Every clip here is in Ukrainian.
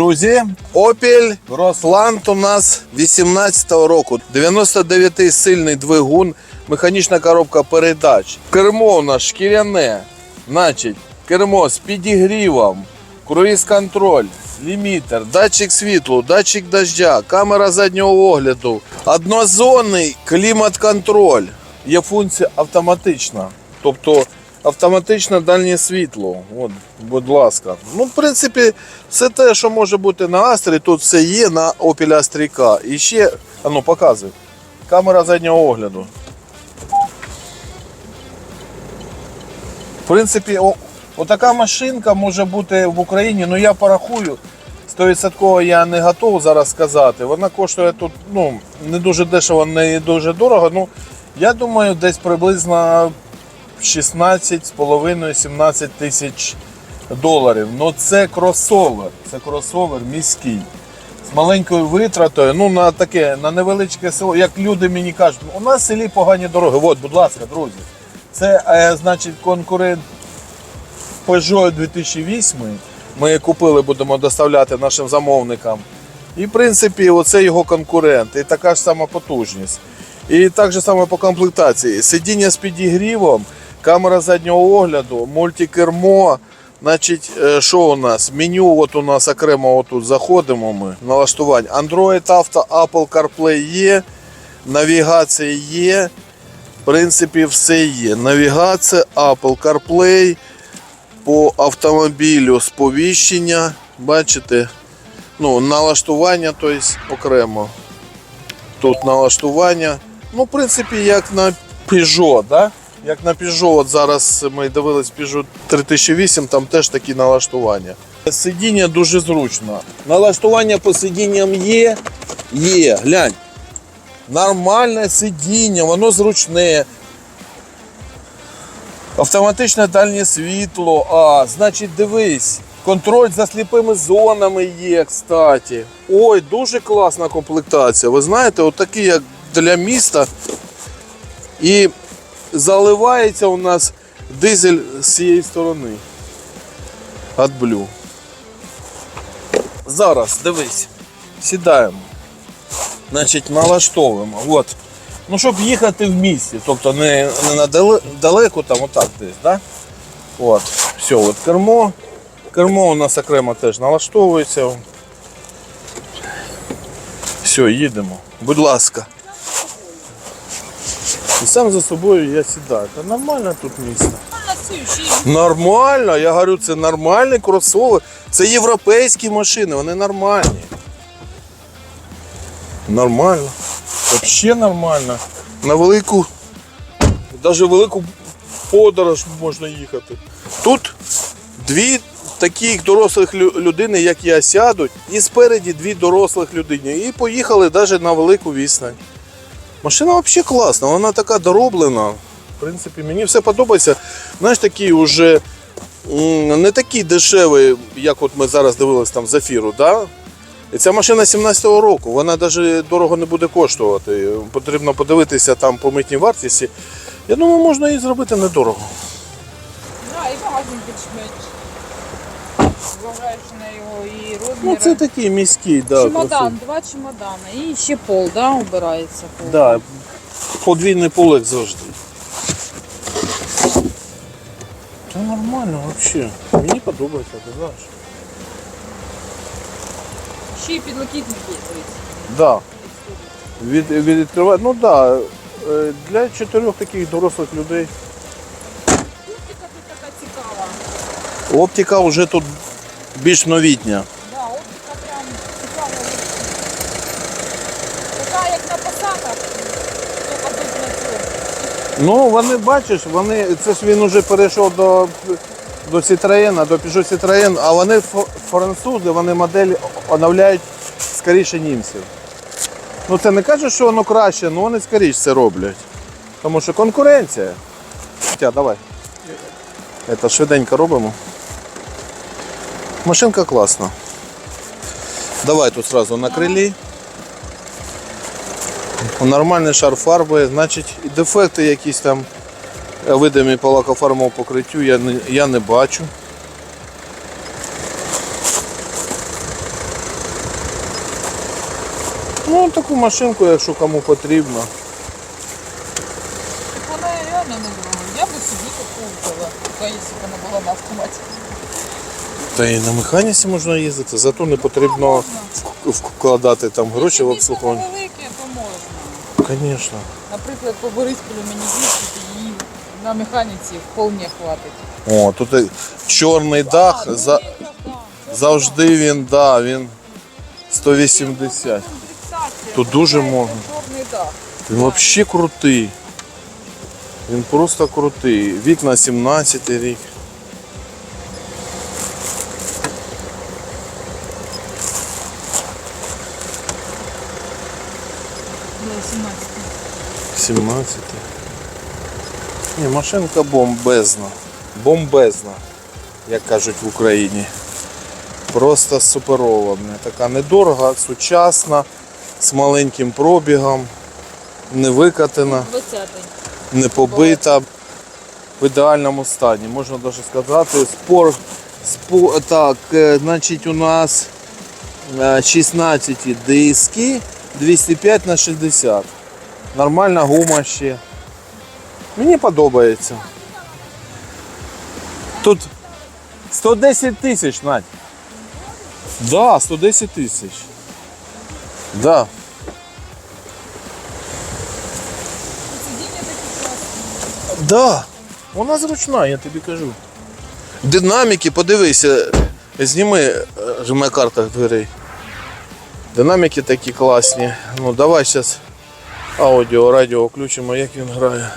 Друзі, Opel Rosland у нас 18-го року. 99 сильний двигун, механічна коробка передач. Кермо у нас шкіряне. Значить, кермо з підігрівом, круїз контроль, лімітер, датчик світлу, датчик дождя, камера заднього огляду, однозонний клімат-контроль. Є функція автоматична. Тобто автоматичне дальнє світло. От, будь ласка. Ну, в принципі, все те, що може бути на Астрі, тут все є на Opel Astra K. І ще, ну показуй. Камера заднього огляду. В принципі, о, отака машинка може бути в Україні, ну я порахую. 100% я не готовий зараз сказати. Вона коштує тут ну, не дуже дешево, не дуже дорого. Ну, я думаю, десь приблизно 16,5-17 тисяч доларів. Ну це кросовер. Це кросовер міський. З маленькою витратою, ну на таке, на невеличке село, як люди мені кажуть, у нас в селі погані дороги. От, будь ласка, друзі. Це е, значить конкурент Peugeot 2008. Ми купили, будемо доставляти нашим замовникам. І, в принципі, оце його конкурент. І така ж сама потужність. І так же саме по комплектації. Сидіння з підігрівом, камера заднього огляду, мультикермо. Значить, е, що у нас? Меню от у нас окремо отут заходимо ми. Налаштування. Android Auto, Apple CarPlay є, навігація є. В принципі, все є. Навігація, Apple CarPlay, по автомобілю сповіщення. Бачите? Ну, налаштування, тобто окремо. Тут налаштування. Ну, в принципі, як на Peugeot, да? Як на Peugeot, от зараз ми дивились Peugeot 3008, там теж такі налаштування. Сидіння дуже зручно. Налаштування по сидінням є. Є, глянь. Нормальне сидіння, воно зручне. Автоматичне дальнє світло. А, значить, дивись. Контроль за сліпими зонами є, кстати. Ой, дуже класна комплектація. Ви знаєте, отакі, як для міста. І заливається у нас дизель з цієї сторони. AdBlue. Зараз, дивись. Сідаємо. Значить, налаштовуємо. От. Ну, щоб їхати в місті, тобто не, не на далеко, там отак десь, да? От. Все, от кермо. Кермо у нас окремо теж налаштовується. Все, їдемо. Будь ласка. І сам за собою я сідаю. Та нормально тут місце. Нормально, я говорю, це нормальний кросовер. Це європейські машини, вони нормальні. Нормально. Взагалі нормально. На велику, навіть велику подорож можна їхати. Тут дві таких дорослих людини, як я, сядуть, і спереді дві дорослих людини. І поїхали навіть на велику відстань. Машина взагалі класна, вона така дороблена. В принципі, мені все подобається. Знаєш, такий уже не такий дешевий, як от ми зараз дивилися там Зафіру, да? І ця машина 17-го року, вона навіть дорого не буде коштувати. Потрібно подивитися там по митній вартості. Я думаю, можна її зробити недорого. Да, і багажник більш-менш. Зважаючи на його і розміри. Ну це такий міський, да, Чемодан, красивий. два чемодани. І ще пол, да, убирається пол. Да, подвійний пол, як завжди. Це нормально взагалі. Мені подобається, ти знаєш. Ще й підлокітники є, дивіться. Да. Від, відкриває. Ну так, да, е, для чотирьох таких дорослих людей. Оптика тут така цікава. Оптика вже тут більш новітня. Да, оптика прям цікава. Така, як на посадах, тільки цю. Ну, вони бачиш, вони, це ж він вже перейшов до, до Citroën, до Peugeot Citroën, а вони французи, вони модель оновляють скоріше німців. Ну це не каже, що воно краще, але вони скоріше це роблять. Тому що конкуренція. Тя, давай. Це швиденько робимо. Машинка класна. Давай тут сразу на крилі. Нормальний шар фарби, значить і дефекти якісь там е, видимі по лакофармовому покриттю я не, я не бачу. Ну, таку машинку, якщо кому потрібно. Вона реально не дорога. Я би собі таку взяла, якщо вона була на автоматі. Та і на механіці можна їздити, зато не потрібно вкладати там гроші в обслуговування. невелике, то можна. Звісно. Наприклад, по Борисполю мені їздити, її на механіці вполне хватить. О, тут і чорний дах, ну, за, завжди він, да, він 180. Тут дуже можна. Чорний дах. Він взагалі крутий. Він просто крутий. Вікна 17 рік. 17. 17. Ні, машинка бомбезна. Бомбезна, як кажуть в Україні. Просто суперова. Така недорога, сучасна, з маленьким пробігом, не викатана, не побита. В ідеальному стані, можна навіть сказати. Спор, спо, так, е, значить у нас е, 16 диски, 205 на 60. Нормальна гума ще. Мені подобається. Тут 110 тисяч, Надь. Да, 110 тисяч. Да. Да. Вона зручна, я тобі кажу. Динаміки, подивися, зніми е, жме картах дверей. Динаміки такі класні. Ну давай зараз аудіо, радіо включимо, як він грає.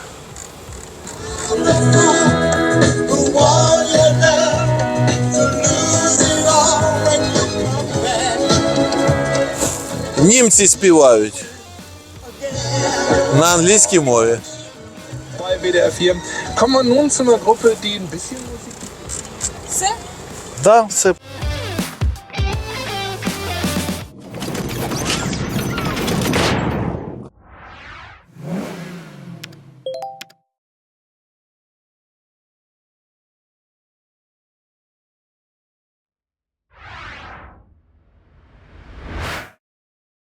Німці співають. На англійській мові. bei WDR 4. Kommen wir nun zu einer Gruppe, die ein bisschen Musik Все? Да, все.